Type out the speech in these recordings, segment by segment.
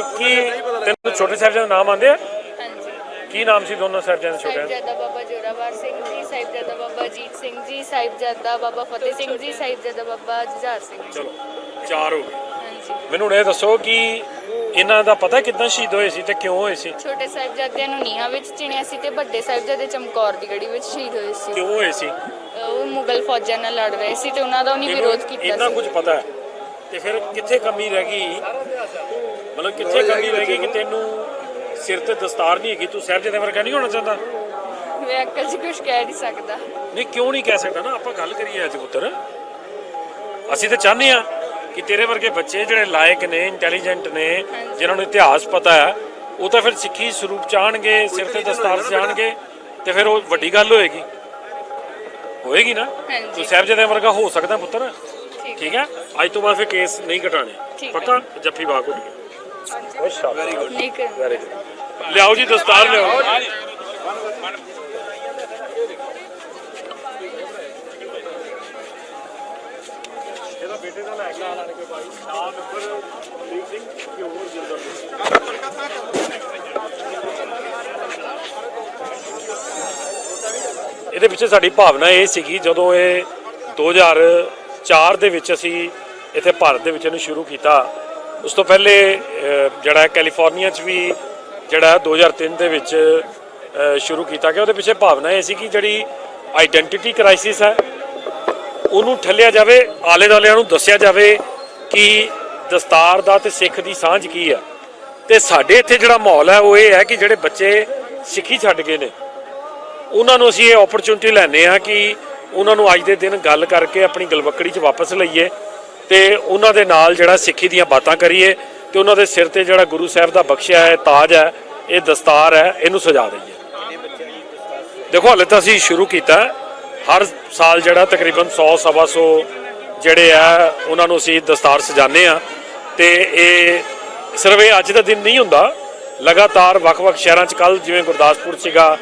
ਕਿ ਕੀ ਤੈਨੂੰ ਛੋਟੇ ਸਾਹਿਬਜ਼ਾਦੇ ਦਾ ਨਾਮ ਆਂਦੇ ਆ? ਕੀ ਨਾਮ ਸੀ ਦੋਨੋਂ ਸਾਹਿਬਜ਼ਾਦੇ ਛੋਟੇ ਸਾਹਿਬਜ਼ਾਦਾ ਬਾਬਾ ਜੋਰਾਵਰ ਸਿੰਘ ਜੀ ਸਾਹਿਬਜ਼ਾਦਾ ਬਾਬਾ ਅਜੀਤ ਸਿੰਘ ਜੀ ਸਾਹਿਬਜ਼ਾਦਾ ਬਾਬਾ ਫਤਿਹ ਸਿੰਘ ਜੀ ਸਾਹਿਬਜ਼ਾਦਾ ਬਾਬਾ ਜੁਝਾਰ ਸਿੰਘ ਜੀ। ਚਲੋ ਚਾਰ ਹੋ ਗਏ। ਹਾਂਜੀ। ਮੈਨੂੰ ਹੁਣ ਇਹ ਦੱਸੋ ਕਿ ਇਹਨਾਂ ਦਾ ਪਤਾ ਕਿੱਦਾਂ ਸ਼ਹੀਦ ਹੋਏ ਸੀ ਤੇ ਕਿਉਂ ਹੋਏ ਸੀ? ਛੋਟੇ ਸਾਹਿਬਜ਼ਾਦਿਆਂ ਨੂੰ ਨੀਹਾਂ ਵਿੱਚ ਚਿਣਿਆ ਸੀ ਤੇ ਵੱਡੇ ਸਾਹਿਬਜ਼ਾਦੇ ਚਮਕੌਰ ਦੀ ਗੜੀ ਵਿੱਚ ਸ਼ਹੀਦ ਹੋਏ ਸੀ। ਕਿਉਂ ਹੋਏ ਸੀ? ਅਹ ਉਹ ਮੁਗਲ ਫੌਜਾਂ ਨਾਲ ਲੜ ਰਹੇ ਸੀ ਤੇ ਉਹਨਾਂ ਦਾ ਉਹਨੇ ਵਿਰੋਧ ਕੀਤਾ ਸੀ। ਕੁਝ ਪਤਾ ਹੈ। ਤੇ ਫਿਰ ਕਿੱਥੇ ਕਮੀ ਰਹਿ ਗਈ? ਮਤਲਬ ਕਿੱਥੇ ਕਮੀ ਰਹਿ ਗਈ ਕਿ ਤੈਨੂੰ ਸਿਰ ਤੇ ਦਸਤਾਰ ਨਹੀਂ ਹੈਗੀ? ਤੂੰ ਸਾਹਿਬਜ਼ਾਦੇ ਵਰਗਾ ਨਹੀਂ ਹੋਣਾ ਚਾਹੁੰਦਾ? ਮੈਂ ਅਕਲ 'ਚ ਕੁਝ ਕਹਿ ਨਹੀਂ ਸਕਦਾ। ਨਹੀਂ ਕਿਉਂ ਨਹੀਂ ਕਹਿ ਸਕਦਾ ਨਾ? ਆਪਾਂ ਗੱਲ ਕਰੀਏ ਅੱਜ ਪੁੱਤਰ। ਅਸੀਂ ਤਾਂ ਚਾਹੁੰਦੇ ਆ ਕਿ ਤੇਰੇ ਵਰਗੇ ਬੱਚੇ ਜਿਹੜੇ ਲਾਇਕ ਨੇ ਇੰਟੈਲੀਜੈਂਟ ਨੇ ਜਿਨ੍ਹਾਂ ਨੂੰ ਇਤਿਹਾਸ ਪਤਾ ਹੈ ਉਹ ਤਾਂ ਫਿਰ ਸਿੱਖੀ ਸਰੂਪ ਚਾਹਣਗੇ ਸਿਰ ਤੇ ਦਸਤਾਰ ਜਾਣਗੇ ਤੇ ਫਿਰ ਉਹ ਵੱਡੀ ਗੱਲ ਹੋਏਗੀ। ਹੋਏਗੀ ਨਾ? ਹਾਂਜੀ। ਤੂੰ ਸਾਹਿਬਜ਼ਾਦੇ ਵਰਗਾ ਹੋ ਸਕਦਾ ਪੁੱਤਰ। ਠੀਕ ਹੈ। ਅੱਜ ਤੋਂ ਬਾਅਦ ਫਿਰ ਕੇਸ ਨਹੀਂ ਘਟਾਣੇ ਠੀਕ ਹੈ। ਪੱਕਾ? ਜੱਫੀ ਬਾਗ ਉੱਠ ਵੈਰੀ ਗੁੱਡ ਵੈਰੀ ਗੁੱਡ ਲਿਆਓ ਜੀ ਦਸਤਾਰ ਲਿਆਓ। ਇਹਦਾ ਬੇਟੇ ਦਾ ਲੈ ਕੇ ਆਣ ਕੇ ਭਾਈ ਨਾਮ ਨੰਬਰ ਅਮਰੀਕ ਸਿੰਘ ਪਿਓਰ ਜਿੰਦਰ ਇਹਦੇ ਪਿੱਛੇ ਸਾਡੀ ਭਾਵਨਾ ਇਹ ਸੀਗੀ ਜਦੋਂ ਇਹ 2004 ਦੇ ਵਿੱਚ ਅਸੀਂ ਇੱਥੇ ਭਾਰਤ ਦੇ ਵਿੱਚ ਇਹਨੂੰ ਸ਼ੁਰੂ ਕੀਤਾ ਉਸ ਤੋਂ ਪਹਿਲੇ ਜਿਹੜਾ ਕੈਲੀਫੋਰਨੀਆ 'ਚ ਵੀ ਜਿਹੜਾ ਹੈ 2003 ਦੇ ਵਿੱਚ ਸ਼ੁਰੂ ਕੀਤਾ ਗਿਆ। ਉਹਦੇ ਪਿੱਛੇ ਭਾਵਨਾ ਇਹ ਸੀ ਕਿ ਜਿਹੜੀ ਆਈਡੈਂਟੀਟੀ ਕ੍ਰਾਈਸਿਸ ਹੈ, ਉਹਨੂੰ ਠੱਲਿਆ ਜਾਵੇ ਆਲੇ ਦੁਆਲਿਆਂ ਨੂੰ ਦੱਸਿਆ ਜਾਵੇ ਕਿ ਦਸਤਾਰ ਦਾ ਤੇ ਸਿੱਖ ਦੀ ਸਾਂਝ ਕੀ ਆ। ਤੇ ਸਾਡੇ ਇੱਥੇ ਜਿਹੜਾ ਮਾਹੌਲ ਹੈ, ਉਹ ਇਹ ਹੈ ਕਿ ਜਿਹੜੇ ਬੱਚੇ ਸਿੱਖੀ ਛੱਡ ਗਏ ਨੇ, ਉਹਨਾਂ ਨੂੰ ਅਸੀਂ ਇਹ ਓਪਰਚੁਨਿਟੀ ਲੈਂਦੇ ਆ ਕਿ ਉਹਨਾਂ ਨੂੰ ਅੱਜ ਦੇ ਦਿਨ ਗੱਲ ਕਰਕੇ ਆਪਣੀ ਗਲਵੱਕੜੀ 'ਚ ਵਾਪਸ ਲਈਏ। ਤੇ ਉਹਨਾਂ ਦੇ ਨਾਲ ਜਿਹੜਾ ਸਿੱਖੀ ਦੀਆਂ ਬਾਤਾਂ ਕਰੀਏ ਤੇ ਉਹਨਾਂ ਦੇ ਸਿਰ ਤੇ ਜਿਹੜਾ ਗੁਰੂ ਸਾਹਿਬ ਦਾ ਬਖਸ਼ਿਆ ਹੈ, ਤਾਜ ਹੈ, ਇਹ ਦਸਤਾਰ ਹੈ, ਇਹਨੂੰ ਸਜਾ ਦਈਏ। ਦੇਖੋ, ਹਾਲੇ ਤਾਂ ਅਸੀਂ ਸ਼ੁਰੂ ਕੀਤਾ ਹਰ ਸਾਲ ਜਿਹੜਾ ਤਕਰੀਬਨ 100 ਸਵਾ 100 ਜਿਹੜੇ ਆ, ਉਹਨਾਂ ਨੂੰ ਅਸੀਂ ਦਸਤਾਰ ਸਜਾਉਂਦੇ ਆ ਤੇ ਇਹ ਸਿਰਫ ਇਹ ਅੱਜ ਦਾ ਦਿਨ ਨਹੀਂ ਹੁੰਦਾ। ਲਗਾਤਾਰ ਵੱਖ-ਵੱਖ ਸ਼ਹਿਰਾਂ 'ਚ ਕੱਲ ਜਿਵੇਂ ਗੁਰਦਾਸਪੁਰ ਸੀਗਾ,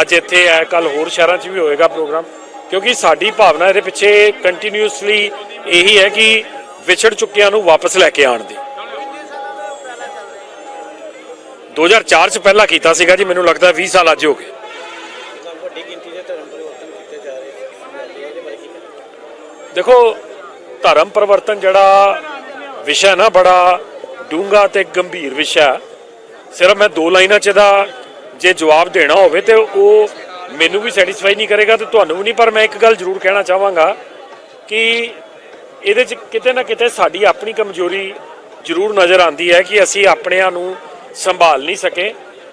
ਅੱਜ ਇੱਥੇ ਹੈ ਕੱਲ ਹੋਰ ਸ਼ਹਿਰਾਂ 'ਚ ਵੀ ਹੋਏਗਾ ਪ੍ਰੋਗਰਾਮ। ਕਿਉਂਕਿ ਸਾਡੀ ਭਾਵਨਾ ਇਹਦੇ ਪਿੱਛੇ ਕੰਟੀਨਿਊਸਲੀ ਇਹੀ ਹੈ ਕਿ ਵਿਛੜ ਚੁੱਕਿਆਂ ਨੂੰ ਵਾਪਸ ਲੈ ਕੇ ਆਉਣ ਦੀ। 2004 ਚ ਪਹਿਲਾਂ ਕੀਤਾ ਸੀਗਾ ਜੀ, ਮੈਨੂੰ ਲੱਗਦਾ 20 ਸਾਲ ਅੱਜ ਹੋ ਗਏ। ਦੇਖੋ, ਧਰਮ ਪਰਿਵਰਤਨ ਜਿਹੜਾ ਵਿਸ਼ਾ ਨਾ, ਬੜਾ ਡੂੰਘਾ ਤੇ ਗੰਭੀਰ ਵਿਸ਼ਾ ਸਿਰਫ ਮੈਂ ਦੋ ਲਾਈਨਾਂ ਚ ਦਾ ਜੇ ਜਵਾਬ ਦੇਣਾ ਹੋਵੇ ਤੇ ਉਹ ਮੈਨੂੰ ਵੀ ਸੈਟੀਸਫਾਈ ਨਹੀਂ ਕਰੇਗਾ ਤੇ ਤੁਹਾਨੂੰ ਵੀ ਨਹੀਂ, ਪਰ ਮੈਂ ਇੱਕ ਗੱਲ ਜ਼ਰੂਰ ਕਹਿਣਾ ਚਾਹਾਂਗਾ ਕਿ ਇਹਦੇ ਚ ਕਿਤੇ ਨਾ ਕਿਤੇ ਸਾਡੀ ਆਪਣੀ ਕਮਜ਼ੋਰੀ ਜ਼ਰੂਰ ਨਜ਼ਰ ਆਉਂਦੀ ਹੈ ਕਿ ਅਸੀਂ ਆਪਣਿਆਂ ਨੂੰ ਸੰਭਾਲ ਨਹੀਂ ਸਕੇ।